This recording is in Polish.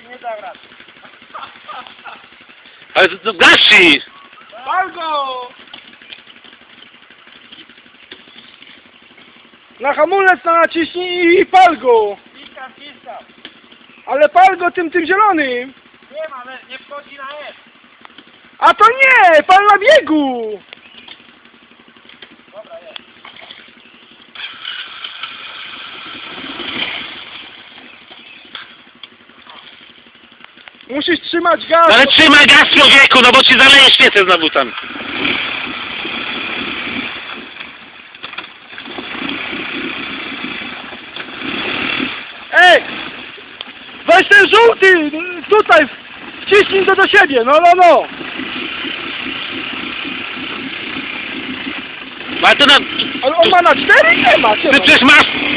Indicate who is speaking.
Speaker 1: ich nie zabrać. Ale to, to gasi!
Speaker 2: Pal go! Na hamulec naciśnij i, i pal go!
Speaker 3: Piskam, piskam.
Speaker 2: Ale palgo tym, tym zielonym!
Speaker 3: Wiem, ale nie wchodzi na S.
Speaker 2: A to nie! Pal na biegu!
Speaker 3: Dobra, jest.
Speaker 2: Musisz trzymać gaz!
Speaker 1: No ale trzymaj gaz człowieku, no bo ci zaleje świecę znowu tam.
Speaker 2: Ej! Weź ten żółty! Tutaj! Wciśnij to do siebie! No, no, no!
Speaker 1: Ale to na...
Speaker 2: Ale on ma na cztery? Nie ma!
Speaker 1: Ty przecież masz